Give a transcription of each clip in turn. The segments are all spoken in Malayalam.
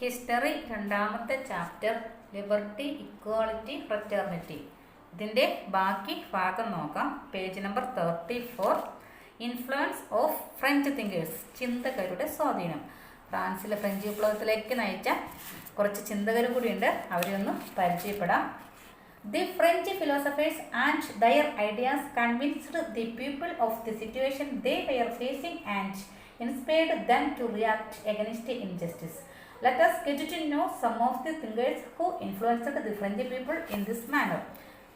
ഹിസ്റ്ററി രണ്ടാമത്തെ ചാപ്റ്റർ ലിബർട്ടി ഇക്വാളിറ്റി ഫ്രറ്റേർണിറ്റി ഇതിന്റെ ബാക്കി ഭാഗം നോക്കാം. Page number thirty four influence of French thinkers ചിന്തകരുടെ സ്വാധീനം. ഫ്രാൻസിലെ ഫ്രഞ്ച് വിപ്ലവത്തിലേക്ക് നയിച്ച കുറച്ച് ചിന്തകർ കൂടിയുണ്ട്. അവരെ ഒന്ന് പരിചയപ്പെടാം. The French philosophers and their ideas convinced the people of the situation they were facing and inspired them to react against injustice let us get to know some of the thinkers who influenced the French people in this manner.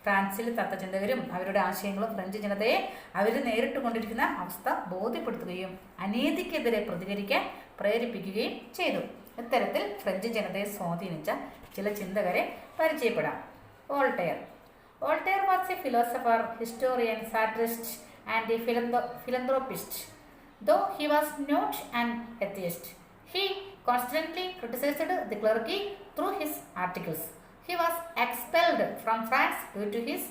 ഫ്രാൻസിൽ തത്വചിന്തകരും അവരുടെ ആശയങ്ങളും ഫ്രഞ്ച് ജനതയെ അവർ നേരിട്ട് കൊണ്ടിരിക്കുന്ന അവസ്ഥ ബോധ്യപ്പെടുത്തുകയും അനീതിക്കെതിരെ പ്രതികരിക്കാൻ പ്രേരിപ്പിക്കുകയും ചെയ്തു. ഇത്തരത്തിൽ ഫ്രഞ്ച് ജനതയെ സ്വാധീനിച്ച ചില ചിന്തകരെ പരിചയപ്പെടാം. Voltaire. Voltaire was a philosopher historian satirist and a philanthro philanthropist though he was not an atheist He constantly criticized the clergy through his articles. He was expelled from France due to his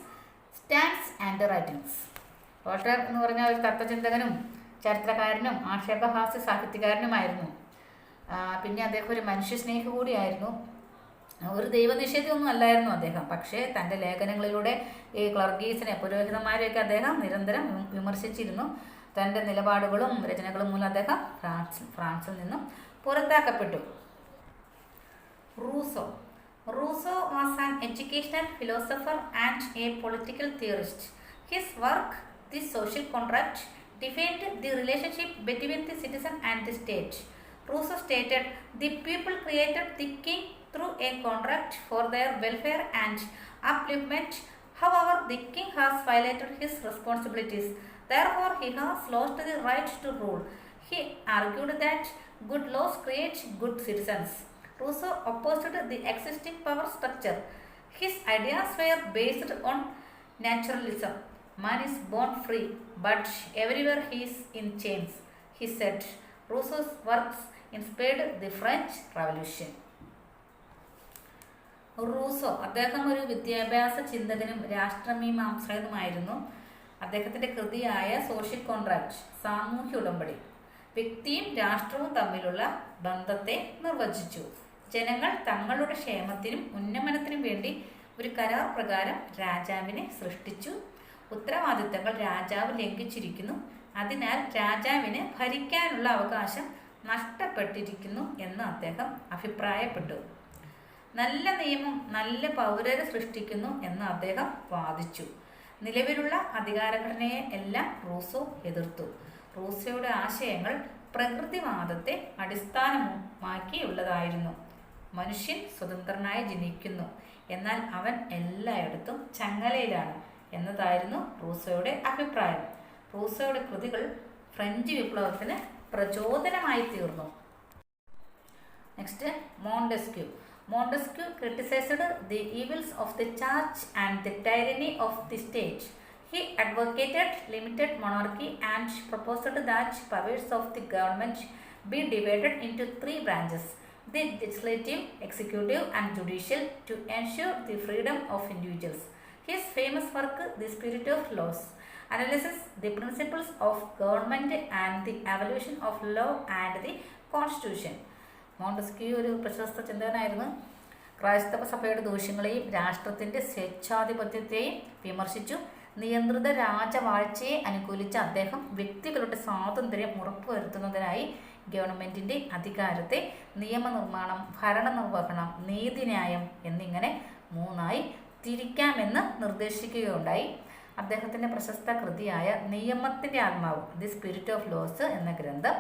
stands and writings. Voltaire എന്ന് പറഞ്ഞ ഒരു തത്വചിന്തകനും ചരിത്രകാരനും ആക്ഷേപഹാസ്യ സാഹിത്യകാരനുമായിരുന്നു പിന്നെ അദ്ദേഹം ഒരു മനുഷ്യസ്നേഹി കൂടിയായിരുന്നു ഒരു ദൈവനിഷേധമൊന്നും അല്ലായിരുന്നു അദ്ദേഹം പക്ഷേ തന്റെ ലേഖനങ്ങളിലൂടെ ഈ ക്ലർഗീസിനെ പുരോഹിതന്മാരെയൊക്കെ അദ്ദേഹം നിരന്തരം വിമ- വിമർശിച്ചിരുന്നു തന്റെ നിലപാടുകളും രചനകളും മൂലം അദ്ദേഹം ഫ്രാൻസ് ഫ്രാൻസിൽ നിന്നും പുറത്താക്കപ്പെട്ടു Rousseau Rousseau was an educational philosopher and a political theorist his work the social contract defined the relationship between the citizen and the state Rousseau stated the people created the king through a contract for their welfare and upliftment. However, the king has violated his responsibilities. Therefore, he has lost the right to rule. He argued that good laws create good citizens. Rousseau opposed the existing power structure. His ideas were based on naturalism. Man is born free, but everywhere he is in chains, he said. Rousseau's works inspired the French Revolution. Rousseau അദ്ദേഹം ഒരു വിദ്യാഭ്യാസ ചിന്തകനും രാഷ്ട്രമീമാംസകനുമായിരുന്നു അദ്ദേഹത്തിന്റെ കൃതിയായ സോഷ്യൽ കോൺട്രാക്ട് സാമൂഹ്യ ഉടമ്പടി വ്യക്തിയും രാഷ്ട്രവും തമ്മിലുള്ള ബന്ധത്തെ നിർവചിച്ചു. ജനങ്ങൾ തങ്ങളുടെ ക്ഷേമത്തിനും ഉന്നമനത്തിനും വേണ്ടി ഒരു കരാർ പ്രകാരം രാജാവിനെ സൃഷ്ടിച്ചു. ഉത്തരവാദിത്തങ്ങൾ രാജാവ് ലംഘിച്ചിരിക്കുന്നു. അതിനാൽ രാജാവിന് ഭരിക്കാനുള്ള അവകാശം നഷ്ടപ്പെട്ടിരിക്കുന്നു എന്ന് അദ്ദേഹം അഭിപ്രായപ്പെട്ടു. നല്ല നിയമം നല്ല പൗരരെ സൃഷ്ടിക്കുന്നു എന്ന് അദ്ദേഹം വാദിച്ചു. നിലവിലുള്ള അധികാരഘടനയെ എല്ലാം റൂസോ എതിർത്തു. റൂസോയുടെ ആശയങ്ങൾ പ്രകൃതിവാദത്തെ അടിസ്ഥാനമാക്കിയുള്ളതായിരുന്നു. മനുഷ്യൻ സ്വതന്ത്രനായി ജനിക്കുന്നു. എന്നാൽ അവൻ എല്ലായിടത്തും ചങ്ങലയിലാണ് എന്നതായിരുന്നു റൂസോയുടെ അഭിപ്രായം. റൂസോയുടെ കൃതികൾ ഫ്രഞ്ച് വിപ്ലവത്തിന് പ്രചോദനമായി തീർന്നു. Next Montesquieu Montesquieu criticized the evils of the church and the tyranny of the state advocated limited monarchy and proposed that powers of the government be divided into three branches the legislative executive and judicial to ensure the freedom of individuals his famous work the spirit of laws analysis the principles of government and the evolution of law and the constitution Montesquieu ഒരു പ്രശസ്ത ചിന്തകനായിരുന്നു. ക്രൈസ്തവ സഭയുടെ ദൂഷ്യങ്ങളെയും രാഷ്ട്രത്തിന്റെ സ്വേച്ഛാധിപത്യത്തെയും വിമർശിച്ചു. നിയന്ത്രിത രാജവാഴ്ചയെ അനുകൂലിച്ച് അദ്ദേഹം വ്യക്തികളുടെ സ്വാതന്ത്ര്യം ഉറപ്പുവരുത്തുന്നതിനായി ഗവൺമെന്റിന്റെ അധികാരത്തെ നിയമനിർമ്മാണം ഭരണനിർവഹണം നീതിന്യായം എന്നിങ്ങനെ മൂന്നായി തിരിക്കാമെന്ന് നിർദ്ദേശിക്കുകയുണ്ടായി. അദ്ദേഹത്തിന്റെ പ്രശസ്ത കൃതിയായ നിയമത്തിന്റെ ആത്മാവ് ദി സ്പിരിറ്റ് ഓഫ് ലോസ് എന്ന ഗ്രന്ഥം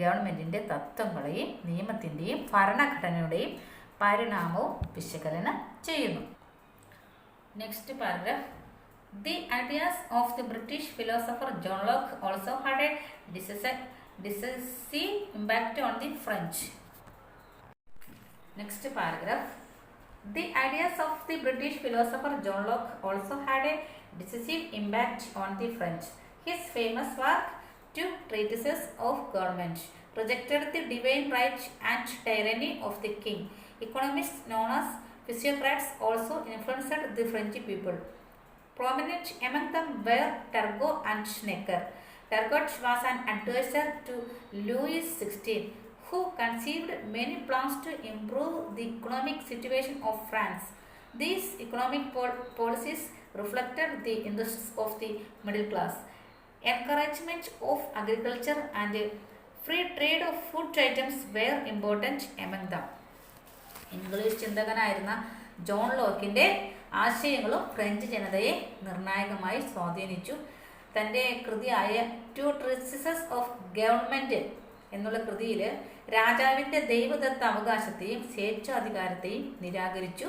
ഗവൺമെന്റിന്റെ തത്വങ്ങളെയും നിയമത്തിന്റെയും ഭരണഘടനയുടെയും പരിണാമവും വിശകലനം ചെയ്യുന്നു. Next paragraph The ideas of the British philosopher John Locke also had a decisive impact on the French. Next paragraph. The ideas of the British philosopher John Locke also had a decisive impact on the French. His famous work, Two Treatises of Government, projected the divine right and tyranny of the king. Economists known as physiocrats also influenced the French people. Prominent among them were Turgot and Schnecker. Turgot was an advisor to Louis XVI, who conceived many plans to improve the economic situation of France. These economic pol- policies reflected the interests of the middle class. Encouragement of agriculture and free trade of food items were important among them. English ചിന്തകനായിരുന്ന John ലോക്കിന്റെ ആശയങ്ങളും ഫ്രഞ്ച് ജനതയെ നിർണായകമായി സ്വാധീനിച്ചു. തന്റെ കൃതിയായ ടു ട്രിസിസസ് ഓഫ് ഗവൺമെന്റ് എന്നുള്ള കൃതിയിൽ രാജാവിന്റെ ദൈവദത്ത അവകാശത്തെയും സ്വേച്ഛാധികാരത്തെയും നിരാകരിച്ചു.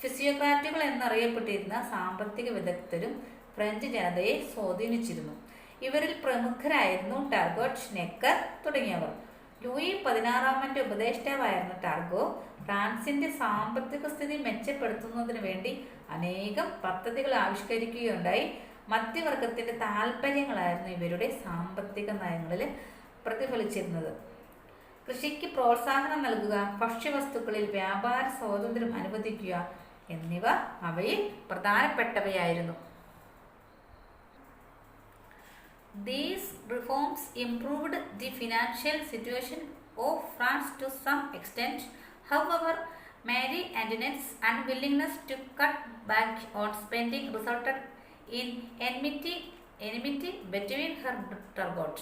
ഫിസിയോക്രാറ്റുകൾ എന്നറിയപ്പെട്ടിരുന്ന സാമ്പത്തിക വിദഗ്ധരും ഫ്രഞ്ച് ജനതയെ സ്വാധീനിച്ചിരുന്നു. ഇവരിൽ പ്രമുഖരായിരുന്നു ടാർഗോട്ട് നെക്കർ തുടങ്ങിയവർ. ലൂയി പതിനാറാമന്റെ ഉപദേഷ്ടാവായിരുന്ന ടാർഗോ. ഫ്രാൻസിന്റെ സാമ്പത്തിക സ്ഥിതി മെച്ചപ്പെടുത്തുന്നതിന് വേണ്ടി അനേകം പദ്ധതികൾ ആവിഷ്കരിക്കുകയുണ്ടായി. മധ്യവർഗത്തിന്റെ താല്പര്യങ്ങളായിരുന്നു ഇവരുടെ സാമ്പത്തിക നയങ്ങളിൽ പ്രതിഫലിച്ചിരുന്നത്. കൃഷിക്ക് പ്രോത്സാഹനം നൽകുക ഭക്ഷ്യവസ്തുക്കളിൽ വ്യാപാര സ്വാതന്ത്ര്യം അനുവദിക്കുക എന്നിവ അവയിൽ പ്രധാനപ്പെട്ടവയായിരുന്നു. These reforms improved the financial situation of France to some extent. However, Mary Antoinette's unwillingness to cut back on spending resulted in enmity, enmity between her Turgot.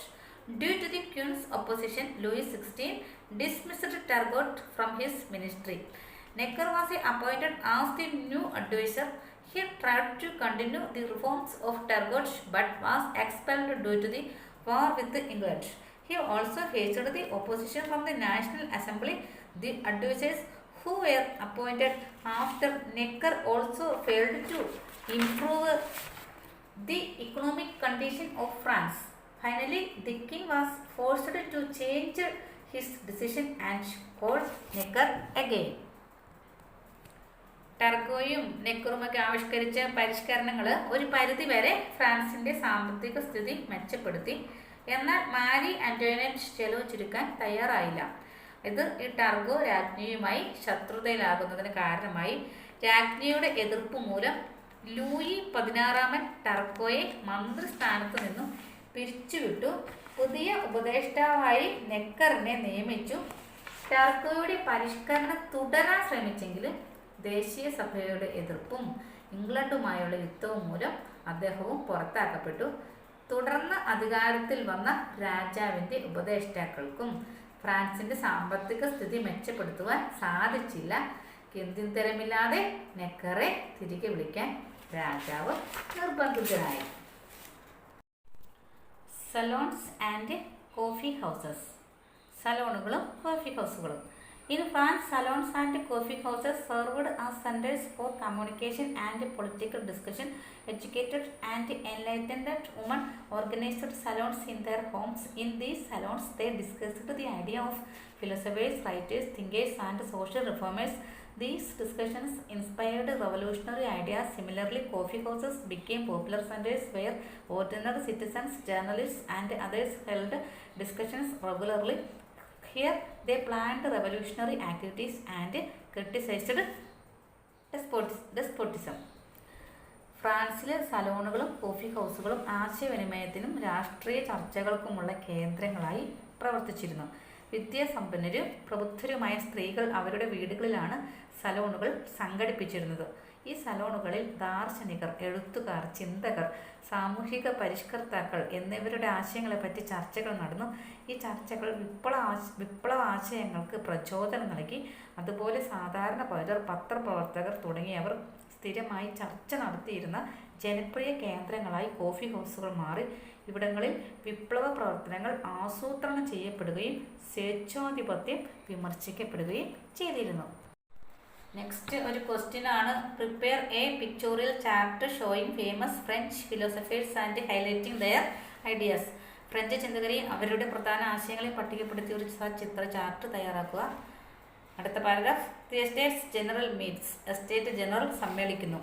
Due to the Queen's opposition, Louis XVI dismissed Turgot from his ministry. Necker was appointed as the new advisor. He tried to continue the reforms of Turgot but was expelled due to the war with England. He also faced the opposition from the National Assembly. The advisors who were appointed after Necker also failed to improve the economic condition of France. Finally, the king was forced to change his decision and called Necker again. ടർഗോയും നെക്കറുമൊക്കെ ആവിഷ്കരിച്ച പരിഷ്കരണങ്ങൾ ഒരു പരിധി വരെ ഫ്രാൻസിന്റെ സാമ്പത്തിക സ്ഥിതി മെച്ചപ്പെടുത്തി എന്നാൽ മാരി ആന്റോനറ്റ് ചെലവ് ചുരുക്കാൻ തയ്യാറായില്ല ഇത് ഈ ടർഗോ രാജ്ഞിയുമായി ശത്രുതയിലാകുന്നതിന് കാരണമായി രാജ്ഞിയുടെ എതിർപ്പ് മൂലം ലൂയി പതിനാറാമൻ ടർക്കോയെ മന്ത്രിസ്ഥാനത്ത് നിന്നും പിരിച്ചുവിട്ടു. പുതിയ ഉപദേഷ്ടാവായി നെക്കറിനെ നിയമിച്ചു. ടർക്കോയുടെ പരിഷ്കരണം തുടരാൻ ശ്രമിച്ചെങ്കിലും ദേശീയ സഭയുടെ എതിർപ്പും ഇംഗ്ലണ്ടുമായുള്ള യുദ്ധവും മൂലം അദ്ദേഹവും പുറത്താക്കപ്പെട്ടു. തുടർന്ന് അധികാരത്തിൽ വന്ന രാജാവിന്റെ ഉപദേഷ്ടാക്കൾക്കും ഫ്രാൻസിന്റെ സാമ്പത്തിക സ്ഥിതി മെച്ചപ്പെടുത്തുവാൻ സാധിച്ചില്ല. ഗന്ധിന്തരമില്ലാതെ നെക്കറെ തിരികെ വിളിക്കാൻ രാജാവ് നിർബന്ധിതനായി. Salons and coffee houses. സലോണുകളും coffee ഹൗസുകളും. In France, salons and coffee houses served as centers for communication and political discussion. Educated and enlightened women organized salons in their homes. In these salons, they discussed the idea of philosophers, writers, thinkers, and social reformers. These discussions inspired revolutionary ideas. Similarly, coffee houses became popular centers where ordinary citizens, journalists, and others held discussions regularly. Here, they planned revolutionary activities and criticized despotis- despotism. ഫ്രാൻസിലെ സലോണുകളും കോഫി ഹൗസുകളും ആശയവിനിമയത്തിനും രാഷ്ട്രീയ ചർച്ചകൾക്കുമുള്ള കേന്ദ്രങ്ങളായി പ്രവർത്തിച്ചിരുന്നു വിദ്യാസമ്പന്നരും പ്രബുദ്ധരുമായ സ്ത്രീകൾ അവരുടെ വീടുകളിലാണ് സലോണുകൾ സംഘടിപ്പിച്ചിരുന്നത് ഈ സലോണുകളിൽ ദാർശനികർ എഴുത്തുകാർ ചിന്തകർ സാമൂഹിക പരിഷ്കർത്താക്കൾ എന്നിവരുടെ ആശയങ്ങളെപ്പറ്റി ചർച്ചകൾ നടന്നു. ഈ ചർച്ചകൾ വിപ്ലവ വിപ്ലവ ആശയങ്ങൾക്ക് പ്രചോദനം നൽകി. അതുപോലെ സാധാരണ പൗരർ പത്രപ്രവർത്തകർ തുടങ്ങിയവർ സ്ഥിരമായി ചർച്ച നടത്തിയിരുന്ന ജനപ്രിയ കേന്ദ്രങ്ങളായി കോഫി ഹൗസുകൾ മാറി. ഇവിടങ്ങളിൽ വിപ്ലവ പ്രവർത്തനങ്ങൾ ആസൂത്രണം ചെയ്യപ്പെടുകയും സ്വേച്ഛാധിപത്യം വിമർശിക്കപ്പെടുകയും ചെയ്തിരുന്നു. നെക്സ്റ്റ് ഒരു ക്വസ്റ്റ്യൻ ആണ്. Prepare a pictorial chart showing famous French philosophers and highlighting their ideas French ചിന്തകരെ അവരുടെ പ്രധാന ആശയങ്ങളെ പട്ടികപ്പെടുത്തിയ ഒരു ചിത്ര ചാർട്ട് തയ്യാറാക്കുക. അടുത്ത paragraph the estates general meets estate general സമ്മേളിക്കുന്നു.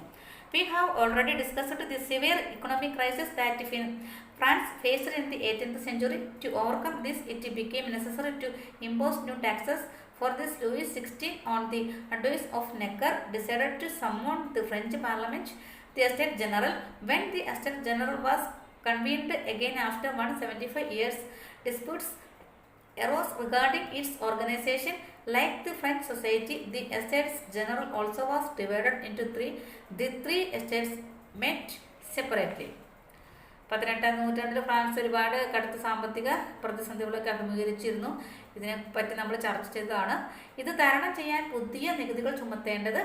We have already discussed the severe economic crisis that fin France faced in the eighteenth century to overcome this it became necessary to impose new taxes For this, Louis XVI, on the advice of Necker, decided to summon the French Parliament, the Estate General. When the Estate General was convened again after 175 years, disputes arose regarding its organization. Like the French society, the Estates General also was divided into three. The three estates met separately. പതിനെട്ടാം നൂറ്റാണ്ടിൽ ഫ്രാൻസ് ഒരുപാട് കടുത്ത സാമ്പത്തിക പ്രതിസന്ധികളൊക്കെ അഭിമുഖീകരിച്ചിരുന്നു. ഇതിനെപ്പറ്റി നമ്മൾ ചർച്ച ചെയ്തതാണ്. ഇത് തരണം ചെയ്യാൻ പുതിയ നികുതികൾ ചുമത്തേണ്ടത്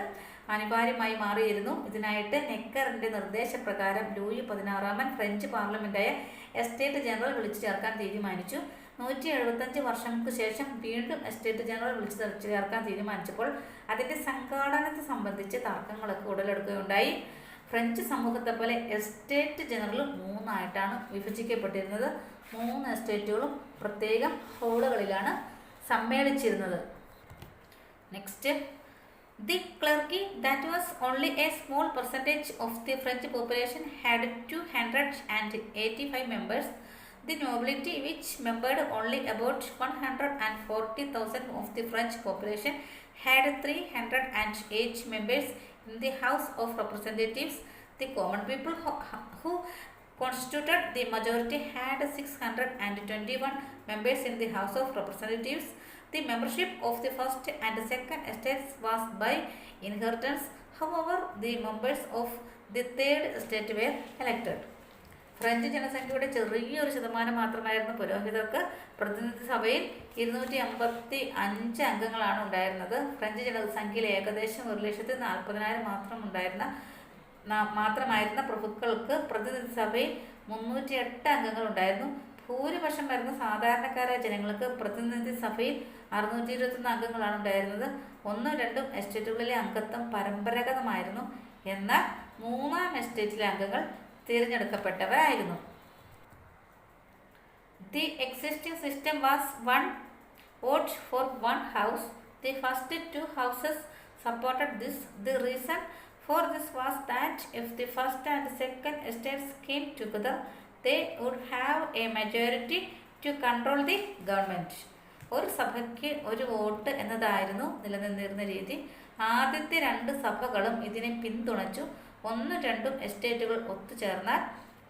അനിവാര്യമായി മാറിയിരുന്നു. ഇതിനായിട്ട് നെക്കറിന്റെ നിർദ്ദേശപ്രകാരം ലൂയി പതിനാറാമൻ ഫ്രഞ്ച് പാർലമെന്റായ എസ്റ്റേറ്റ് ജനറൽ വിളിച്ചു ചേർക്കാൻ തീരുമാനിച്ചു. നൂറ്റി എഴുപത്തഞ്ച് വർഷങ്ങൾക്ക് ശേഷം വീണ്ടും എസ്റ്റേറ്റ് ജനറൽ വിളിച്ചു ചേർക്കാൻ തീരുമാനിച്ചപ്പോൾ അതിന്റെ സംഘാടനത്തെ സംബന്ധിച്ച് തർക്കങ്ങളൊക്കെ ഉടലെടുക്കുകയുണ്ടായി. ഫ്രഞ്ച് സമൂഹത്തെ പോലെ എസ്റ്റേറ്റ് ജനറൽ മൂന്നായിട്ടാണ് വിഭജിക്കപ്പെട്ടിരുന്നത്. മൂന്ന് എസ്റ്റേറ്റുകളും പ്രത്യേകം ഹോളുകളിലാണ് സമ്മേളിച്ചിരുന്നത്. Next the clergy that was only a small percentage of the French population had two hundred and eighty five members the nobility which membered only about one hundred and forty thousand of the French population had three hundred and eight members in the House of Representatives, the common people who, constituted the majority had 621 members in the House of Representatives. The membership of the first and second estates was by inheritance. However, the members of the third state were elected. French ജനസംഖ്യയുടെ ചെറിയൊരു ശതമാനം മാത്രമായിരുന്നു പുരോഹിതർക്ക്. പ്രതിനിധി സഭയിൽ ഇരുന്നൂറ്റി അമ്പത്തി അഞ്ച് അംഗങ്ങളാണ് ഉണ്ടായിരുന്നത്. ഫ്രഞ്ച് ജനസംഖ്യയിൽ ഏകദേശം ഒരു ലക്ഷത്തി നാൽപ്പതിനായിരം മാത്രം ഉണ്ടായിരുന്ന മാത്രമായിരുന്ന പ്രഭുക്കൾക്ക് പ്രതിനിധി സഭയിൽ മുന്നൂറ്റി എട്ട് അംഗങ്ങൾ ഉണ്ടായിരുന്നു. ഭൂരിപക്ഷം വരുന്ന സാധാരണക്കാരായ ജനങ്ങൾക്ക് പ്രതിനിധി സഭയിൽ അറുന്നൂറ്റി ഇരുപത്തൊന്ന് അംഗങ്ങളാണ് ഉണ്ടായിരുന്നത്. ഒന്നും രണ്ടും എസ്റ്റേറ്റുകളിലെ അംഗത്വം പരമ്പരാഗതമായിരുന്നു. എന്നാൽ മൂന്നാം എസ്റ്റേറ്റിലെ അംഗങ്ങൾ തിരഞ്ഞെടുക്കപ്പെട്ടവരായിരുന്നു. The existing system was one vote for one house the first two houses supported this the reason for this was that if the first and second estates came together they would have a majority to control the government ഒരു സഭയ്ക്ക് ഒരു വോട്ട് എന്നതായിരുന്നു നിലനിന്നിരുന്ന രീതി. ആദ്യത്തെ രണ്ട് സഭകളും ഇതിനെ പിന്തുണച്ചു. ഒന്നും രണ്ടും എസ്റ്റേറ്റുകൾ ഒത്തുചേർന്നാൽ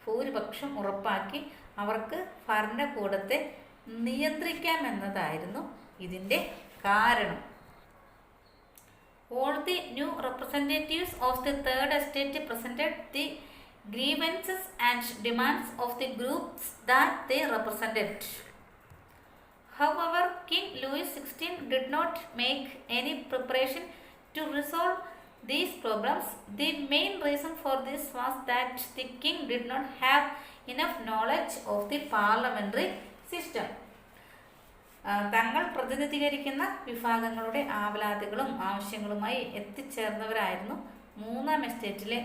ഭൂരിപക്ഷം ഉറപ്പാക്കി അവർക്ക് ഭരണകൂടത്തെ നിയന്ത്രിക്കാമെന്നതായിരുന്നു ഇതിന്റെ കാരണം. All the new representatives of the third estate presented the grievances and demands of the groups that they represented. However, King Louis XVI did not make any preparation to resolve these problems. The main reason for this was that the king did not have enough knowledge of the parliamentary system. തങ്ങൾ പ്രതിനിധീകരിക്കുന്ന വിഭാഗങ്ങളുടെ ആവലാതികളും ആവശ്യങ്ങളുമായി എത്തിച്ചേർന്നവരായിരുന്നു മൂന്നാം എസ്റ്റേറ്റിലെ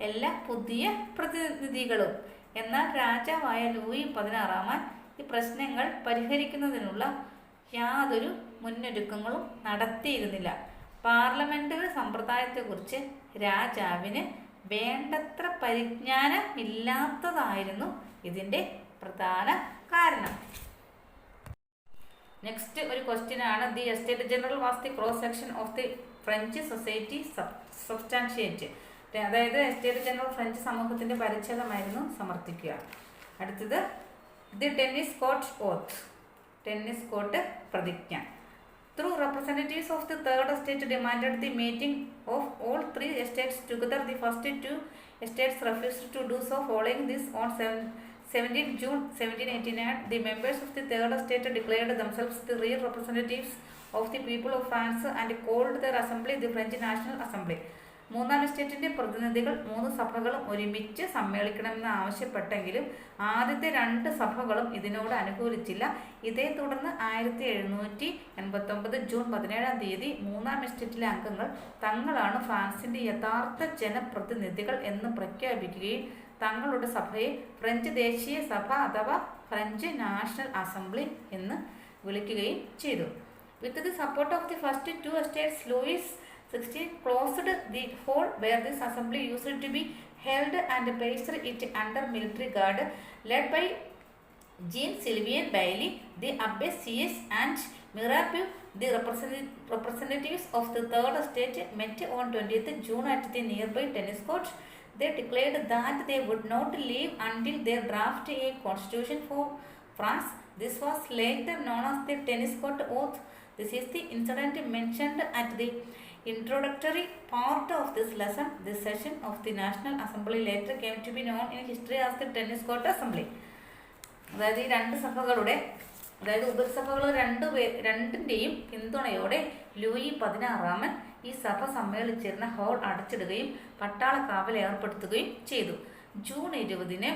എല്ലാ പുതിയ പ്രതിനിധികളും എന്നാൽ രാജാവായ ലൂയി പതിനാറാമൻ ഈ പ്രശ്നങ്ങൾ പരിഹരിക്കുന്നതിനുള്ള യാതൊരു മുന്നൊരുക്കങ്ങളും നടത്തിയിരുന്നില്ല. പാർലമെന്ററി സമ്പ്രദായത്തെക്കുറിച്ച് രാജാവിന് വേണ്ടത്ര പരിജ്ഞാനമില്ലാത്തതായിരുന്നു ഇതിന്റെ പ്രധാന കാരണം. നെക്സ്റ്റ് ഒരു ക്വസ്റ്റ്യൻ ആണ്. The estate general was the cross section of the French society substantiate അതായത് എസ്റ്റേറ്റ് ജനറൽ ഫ്രഞ്ച് സമൂഹത്തിന്റെ പരിച്ഛേദമായിരുന്നു സമർത്ഥിക്കുക. അടുത്തത് the tennis court oath tennis court പ്രതിജ്ഞ through representatives of the third estate demanded the meeting of all three estates together the first two estates refused to do so following this on seven 17 June 1789, the members of the third estate declared themselves the real representatives of the people of France and called their assembly the French National Assembly. മൂന്നാം എസ്റ്റേറ്റിന്റെ പ്രതിനിധികൾ മൂന്ന് സഭകളും ഒരുമിച്ച് സമ്മേളിക്കണമെന്ന് ആവശ്യപ്പെട്ടെങ്കിലും ആദ്യത്തെ രണ്ട് സഭകളും ഇതിനോട് അനുകൂലിച്ചില്ല. ഇതേ തുടർന്ന് ആയിരത്തി എഴുന്നൂറ്റി എൺപത്തി ഒമ്പത് ജൂൺ പതിനേഴാം തീയതി മൂന്നാം എസ്റ്റേറ്റിലെ അംഗങ്ങൾ തങ്ങളാണ് ഫ്രാൻസിന്റെ യഥാർത്ഥ ജനപ്രതിനിധികൾ എന്ന് പ്രഖ്യാപിക്കുകയും തങ്ങളുടെ സഭയെ ഫ്രഞ്ച് ദേശീയ സഭ അഥവാ ഫ്രഞ്ച് നാഷണൽ അസംബ്ലി എന്ന് വിളിക്കുകയും ചെയ്തു. With the support of the first two estates Louis 16. Closed the hall where this assembly used to be held and placed it under military guard led by Jean Sylvain Bailey, the Abbasias and Mirabeau, the representatives of the third estate, met on 20th June at the nearby tennis court. They declared that they would not leave until they draft a constitution for France. This was later known as the Tennis Court Oath. This is the incident mentioned at the introductory part of this lesson This session of the National assembly later came to be known in history as the tennis court assembly. അതായത് ഈ രണ്ട് സഭകളുടെ അതായത് ഉപസഭകൾ രണ്ട് പേ രണ്ടിന്റെയും പിന്തുണയോടെ ലൂയി പതിനാറാമൻ ഈ സഭ സമ്മേളിച്ചിരുന്ന ഹോൾ അടച്ചിടുകയും പട്ടാള കാവൽ ഏർപ്പെടുത്തുകയും ചെയ്തു ജൂൺ ഇരുപതിന്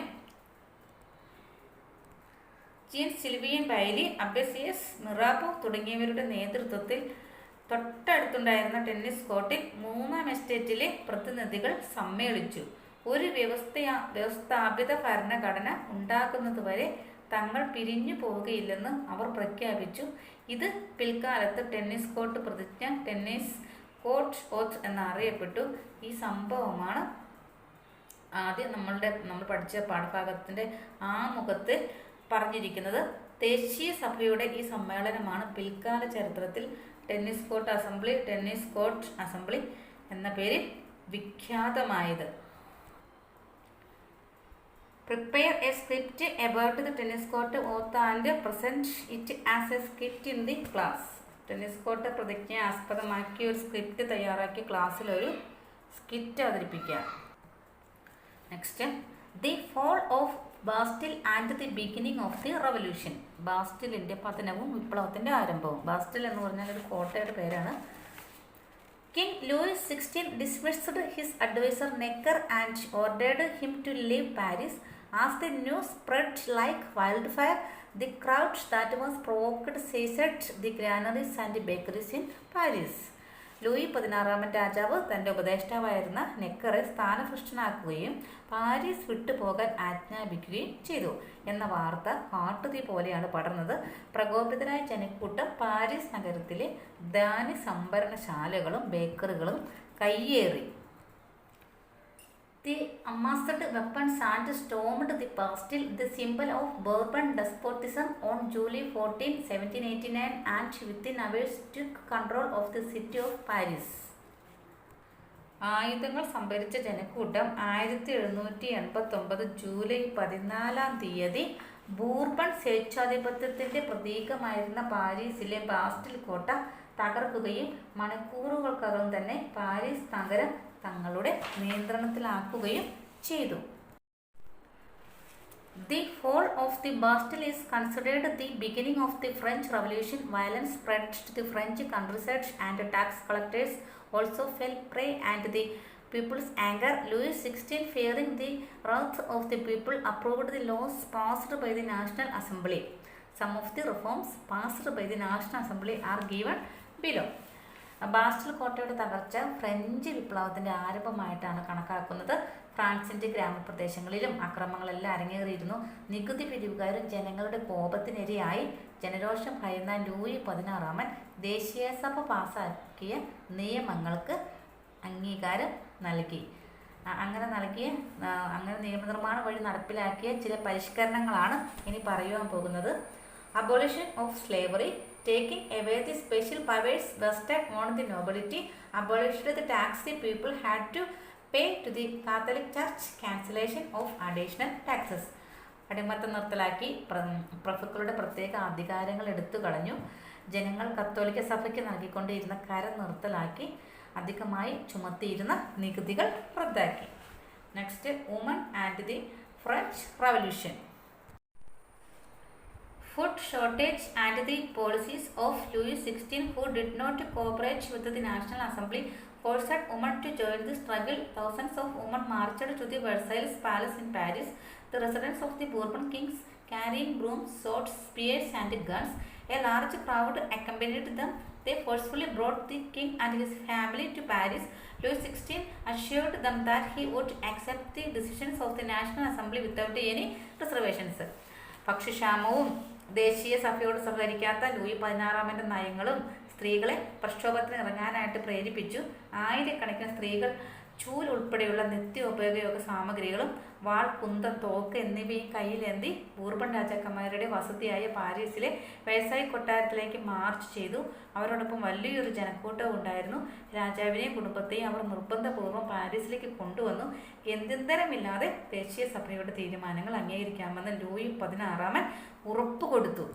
ജീൻ സിൽവിയൻ ബൈലി അബസിയസ് മിറാബോ തുടങ്ങിയവരുടെ നേതൃത്വത്തിൽ തൊട്ടടുത്തുണ്ടായിരുന്ന ടെന്നീസ് കോർട്ടിൽ മൂന്നാം എസ്റ്റേറ്റിലെ പ്രതിനിധികൾ സമ്മേളിച്ചു. ഒരു വ്യവസ്ഥയാ വ്യവസ്ഥാപിത ഭരണഘടന ഉണ്ടാക്കുന്നതുവരെ തങ്ങൾ പിരിഞ്ഞു പോവുകയില്ലെന്ന് അവർ പ്രഖ്യാപിച്ചു. ഇത് പിൽക്കാലത്ത് ടെന്നീസ് കോർട്ട് പ്രതിജ്ഞ ടെന്നീസ് കോർട്ട് ഓത്ത് എന്നറിയപ്പെട്ടു. ഈ സംഭവമാണ് ആദ്യം നമ്മളുടെ നമ്മൾ പഠിച്ച പാഠഭാഗത്തിന്റെ ആ മുഖത്ത് പറഞ്ഞിരിക്കുന്നത്. ദേശീയ സഭയുടെ ഈ സമ്മേളനമാണ് പിൽക്കാല ചരിത്രത്തിൽ tennis court assembly tennis court assembly എന്ന പേരിൽ വിഖ്യാതമായത്. Prepare a script about the tennis court oath and present it as a script in the class tennis court പ്രതിജ്ഞയെ ആസ്പദമാക്കി ഒരു സ്ക്രിപ്റ്റ് തയ്യാറാക്കി ക്ലാസ്സിൽ ഒരു സ്കിറ്റ് അവതരിപ്പിക്കുക. Next the fall of Bastille and the beginning of the revolution ബാസ്റ്റിലിന്റെ പതനവും വിപ്ലവത്തിന്റെ ആരംഭവും. ബാസ്റ്റിൽ എന്ന് പറഞ്ഞാൽ ഒരു കോട്ടയുടെ പേരാണ്. King Louis sixteen dismissed his adviser Necker and ordered him to leave Paris. As the news spread like wild fire the crowd that was provoked seized the granaries and bakeries in Paris. Louis പതിനാറാമൻ രാജാവ് തന്റെ ഉപദേഷ്ടാവായിരുന്ന നെക്കറെ സ്ഥാനഭ്രഷ്ടനാക്കുകയും പാരീസ് വിട്ടുപോകാൻ ആജ്ഞാപിക്കുകയും ചെയ്തു. എന്ന വാർത്ത കാട്ടുതീ പോലെയാണ് പടർന്നത്. പ്രകോപിതരായ ജനക്കൂട്ടം പാരീസ് നഗരത്തിലെ ധാന്യ സംഭരണശാലകളും ബേക്കറികളും കയ്യേറി. The amassed weapons and stormed the Bastille, the symbol of Bourbon despotism, on July 14, 1789, and within hours to control of the city of Paris ആയുധങ്ങൾ സംഭരിച്ച ജനക്കൂട്ടം ആയിരത്തി എഴുന്നൂറ്റി എൺപത്തി ഒമ്പത് ജൂലൈ പതിനാലാം തീയതി ബൂർബൺ സ്വേച്ഛാധിപത്യത്തിന്റെ പ്രതീകമായിരുന്ന പാരീസിലെ ബാസ്റ്റിൽ കോട്ട തകർക്കുകയും മണിക്കൂറുകൾക്കകം തന്നെ പാരീസ് നഗരം തങ്ങളുടെ നിയന്ത്രണത്തിലാക്കുകയും ചെയ്തു the fall of the Bastille is considered the beginning of the French Revolution. Violence spread to the French countryside and tax collectors also fell prey and the people's anger. Louis XVI, fearing the wrath of the people, approved the laws passed by the National Assembly. Some of the reforms passed by the National Assembly are given below. Bastille കോട്ടയുടെ തകർച്ച ഫ്രഞ്ച് വിപ്ലവത്തിന്റെ ആരംഭമായിട്ടാണ് കണക്കാക്കുന്നത്. ഫ്രാൻസിന്റെ ഗ്രാമപ്രദേശങ്ങളിലും അക്രമങ്ങളെല്ലാം അരങ്ങേറിയിരുന്നു. നികുതി പിരിവുകാരും ജനങ്ങളുടെ കോപത്തിനിരയായി ജനരോഷം ഭയന്ന ലൂയി പതിനാറാമൻ ദേശീയ സഭ പാസാക്കിയ നിയമങ്ങൾക്ക് അംഗീകാരം നൽകി. അങ്ങനെ നൽകിയ അങ്ങനെ നിയമനിർമ്മാണം വഴി നടപ്പിലാക്കിയ ചില പരിഷ്കരണങ്ങളാണ് ഇനി പറയുവാൻ പോകുന്നത്. Abolition of slavery taking away the special powers vested on the nobility, abolished the tax the people had to pay to the Catholic Church, cancellation of additional taxes. അടിമത്തം നിർത്തലാക്കി പ്ര- പ്രഭുക്കളുടെ പ്രത്യേക അധികാരങ്ങൾ എടുത്തു കളഞ്ഞു ജനങ്ങൾ കത്തോലിക്ക സഭയ്ക്ക് നൽകിക്കൊണ്ടിരുന്ന കരം നിർത്തലാക്കി അധികമായി ചുമത്തിയിരുന്ന നികുതികൾ റദ്ദാക്കി next woman and the French revolution food shortage and the policies of Louis XVI, who did not cooperate with the National Assembly, forced women to join the struggle. Thousands of women marched to the Versailles Palace in Paris, the residence of the Bourbon kings, carrying brooms, swords, spears, and guns. A large crowd accompanied them. They forcefully brought the king and his family to Paris. Louis XVI assured them that he would accept the decisions of the National Assembly without any reservations. ഭക്ഷ്യക്ഷാമവും ദേശീയ സഭയോട് സഹകരിക്കാത്ത ലൂയി പതിനാറാമന്റെ നയങ്ങളും സ്ത്രീകളെ പ്രക്ഷോഭത്തിന് ഇറങ്ങാനായിട്ട് പ്രേരിപ്പിച്ചു. ആയിരക്കണക്കിന് സ്ത്രീകൾ ചൂൽ ഉൾപ്പെടെയുള്ള നിത്യോപയോഗ സാമഗ്രികളും വാൾ കുന്ത തോക്ക് എന്നിവയും കയ്യിലേന്തി ബൂർബൺ രാജാക്കന്മാരുടെ വസതിയായ പാരീസിലെ വ്യവസായ കൊട്ടാരത്തിലേക്ക് മാർച്ച് ചെയ്തു. അവരോടൊപ്പം വലിയൊരു ജനക്കൂട്ടവും ഉണ്ടായിരുന്നു. രാജാവിനെയും കുടുംബത്തെയും അവർ നിർബന്ധപൂർവം പാരീസിലേക്ക് കൊണ്ടുവന്നു. എന്തിന്തരമില്ലാതെ ദേശീയ സഭയുടെ തീരുമാനങ്ങൾ അംഗീകരിക്കാമെന്ന് ലൂയി പതിനാറാമൻ ഉറപ്പ് കൊടുത്തു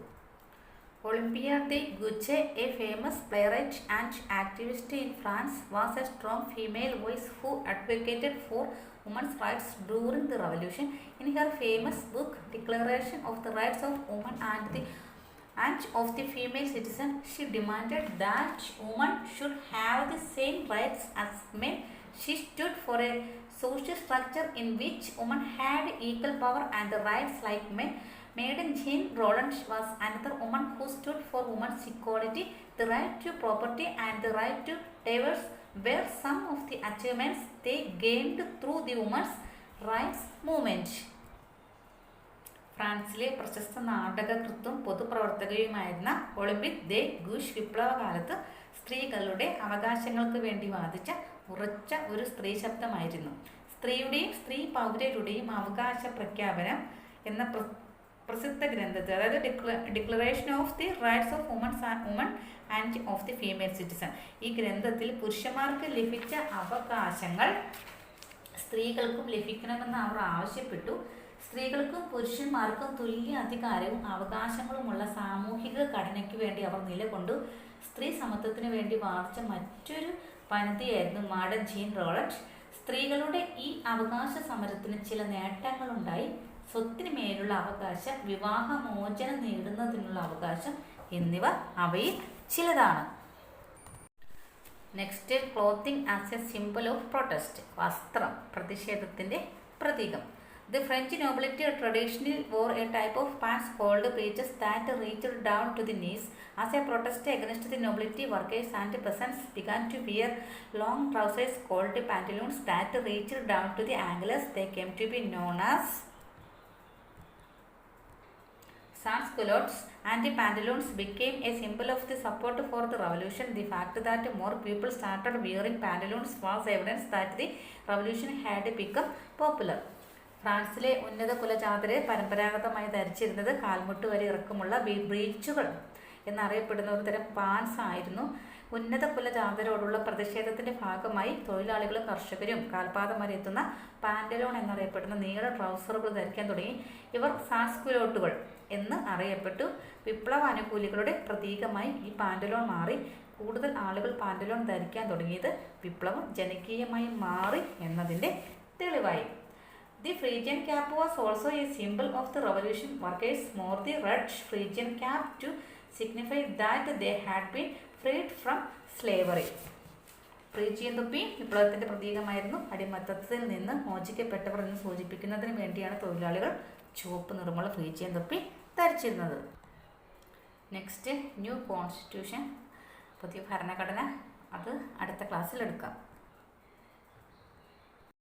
Olympia de Gouche, a famous playwright and activist in France, was a strong female voice who advocated for women's rights during the revolution. In her famous book, Declaration of the Rights of Women and the and of the female citizen, she demanded that women should have the same rights as men. She stood for a social structure in which women had equal power and the rights like men. Maiden Jane Roland was another woman who stood for women's equality, the right to property, and the right to divorce were some of the achievements they gained through the women's rights movement. ഫ്രാൻസിലെ പ്രശസ്ത നാടകകൃത്തും പൊതുപ്രവർത്തകയുമായിരുന്ന ഒളിമ്പിക് ദേ ഗുഷ് വിപ്ലവകാലത്ത് സ്ത്രീകളുടെ അവകാശങ്ങൾക്ക് വേണ്ടി വാദിച്ച ഉറച്ച ഒരു സ്ത്രീ ശബ്ദമായിരുന്നു സ്ത്രീയുടെയും സ്ത്രീ പൗരരുടെയും അവകാശ പ്രഖ്യാപനം എന്ന പ്രസിദ്ധ ഗ്രന്ഥത്തിൽ അതായത് declaration of the rights of woman's woman and of the female citizen ഈ ഗ്രന്ഥത്തിൽ പുരുഷന്മാർക്ക് ലഭിച്ച അവകാശങ്ങൾ സ്ത്രീകൾക്കും ലഭിക്കണമെന്ന് അവർ ആവശ്യപ്പെട്ടു. സ്ത്രീകൾക്കും പുരുഷന്മാർക്കും തുല്യ അധികാരവും അവകാശങ്ങളുമുള്ള സാമൂഹിക ഘടനയ്ക്ക് വേണ്ടി അവർ നിലകൊണ്ടു. സ്ത്രീ സമത്വത്തിന് വേണ്ടി വാദിച്ച മറ്റൊരു വനിതയായിരുന്നു മാഡം ജീൻ റോളറ്റ് സ്ത്രീകളുടെ ഈ അവകാശ സമരത്തിന് ചില നേട്ടങ്ങളുണ്ടായി. സ്വത്തിന് മേലുള്ള അവകാശം വിവാഹമോചനം നേടുന്നതിനുള്ള അവകാശം എന്നിവ അവയിൽ ചിലതാണ്. Next clothing as a symbol of protest വസ്ത്രം പ്രതിഷേധത്തിന്റെ പ്രതീകം. The French nobility traditional wore a type of pants called pages that reached down to the knees as a protest against the nobility workers and peasants began to wear long trousers called pantaloons that reached down to the ankles they came to be known as sans culottes and the pantaloons became a symbol of the support for the revolution. The fact that more people started wearing pantaloons was evidence that the revolution had become popular. ഫ്രാൻസിലെ ഉന്നത കുലജാതരെ പരമ്പരാഗതമായി ധരിച്ചിരുന്നത് കാൽമുട്ട് വരെ ഇറക്കമുള്ള ബ്രീച്ചുകൾ എന്നറിയപ്പെടുന്ന ഒരു തരം പാൻസ് ആയിരുന്നു ഉന്നത കുലജാതരോടുള്ള പ്രതിഷേധത്തിന്റെ ഭാഗമായി തൊഴിലാളികളും കർഷകരും കാൽപാദം വരെ എത്തുന്ന പാൻഡലോൺ എന്നറിയപ്പെടുന്ന നീള ട്രൗസറുകൾ ധരിക്കാൻ തുടങ്ങി. ഇവർ സാസ്കുലോട്ടുകൾ എന്ന് അറിയപ്പെട്ടു. വിപ്ലവ അനുകൂലികളുടെ പ്രതീകമായി ഈ പാൻഡലോൺ മാറി. കൂടുതൽ ആളുകൾ പാൻഡലോൺ ധരിക്കാൻ തുടങ്ങിയത് വിപ്ലവം ജനകീയമായി മാറി എന്നതിന്റെ തെളിവായി. The Phrygian cap was also a symbol of the revolution workers. Wore the red Phrygian cap to signify that they had been freed from slavery Phrygian തൊപ്പി വിപ്ലവത്തിന്റെ പ്രതീകമായിരുന്നു. അടിമത്തത്തിൽ നിന്ന് മോചിക്കപ്പെട്ടവർ എന്ന് സൂചിപ്പിക്കുന്നതിന് വേണ്ടിയാണ് തൊഴിലാളികൾ ചുവപ്പ് നിറമുള്ള ഫ്രീജിയൻ തൊപ്പി ധരിച്ചിരുന്നത്. നെക്സ്റ്റ് ന്യൂ കോൺസ്റ്റിറ്റ്യൂഷൻ പുതിയ ഭരണഘടന. അത് അടുത്ത ക്ലാസ്സിൽ എടുക്കാം.